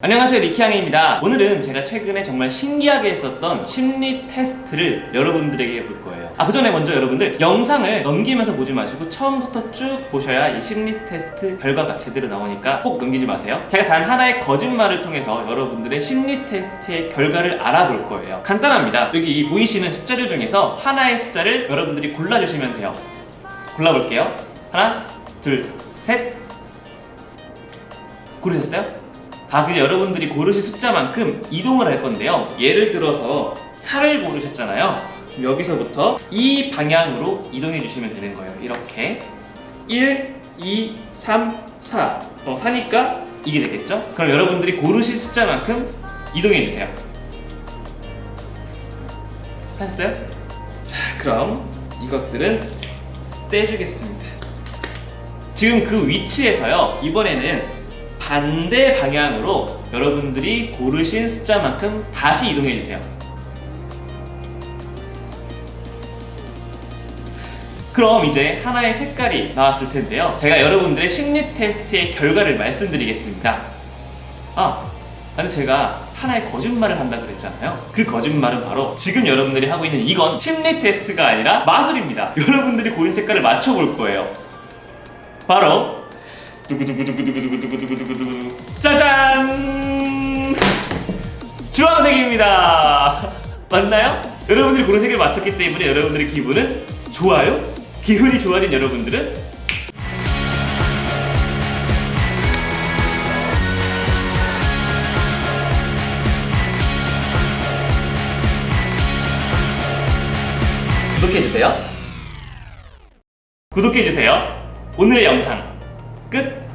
안녕하세요 리키양입니다. 오늘은 제가 최근에 정말 신기하게 했었던 심리 테스트를 여러분들에게 해볼 거예요. 아 그전에 먼저 여러분들 영상을 넘기면서 보지 마시고 처음부터 쭉 보셔야 이 심리 테스트 결과가 제대로 나오니까 꼭 넘기지 마세요. 제가 단 하나의 거짓말을 통해서 여러분들의 심리 테스트의 결과를 알아볼 거예요. 간단합니다. 여기 이 보이시는 숫자들 중에서 하나의 숫자를 여러분들이 골라주시면 돼요. 골라볼게요. 하나 둘셋. 고르셨어요? 아, 그제 여러분들이 고르신 숫자만큼 이동을 할 건데요. 예를 들어서 4를 고르셨잖아요. 그럼 여기서부터 이 방향으로 이동해 주시면 되는 거예요. 이렇게 1, 2, 3, 4. 어, 4니까 이게 되겠죠? 그럼 여러분들이 고르신 숫자만큼 이동해 주세요. 하셨어요? 자, 그럼 이것들은 떼주겠습니다. 지금 그 위치에서요, 이번에는 반대 방향으로 여러분들이 고르신 숫자만큼 다시 이동해 주세요. 그럼 이제 하나의 색깔이 나왔을 텐데요. 제가 여러분들의 심리 테스트의 결과를 말씀드리겠습니다. 아, 근데 제가 하나의 거짓말을 한다 그랬잖아요. 그 거짓말은 바로 지금 여러분들이 하고 있는 이건 심리 테스트가 아니라 마술입니다. 여러분들이 고른 색깔을 맞춰볼 거예요. 바로 짜잔! 주황색입니다. 맞나요? 여러분들이 고른 색을 맞췄기 때문에 여러분들의 기분은 좋아요? 기분이 좋아진 여러분들은 구독해주세요. 구독해주세요. 오늘의 영상 끝!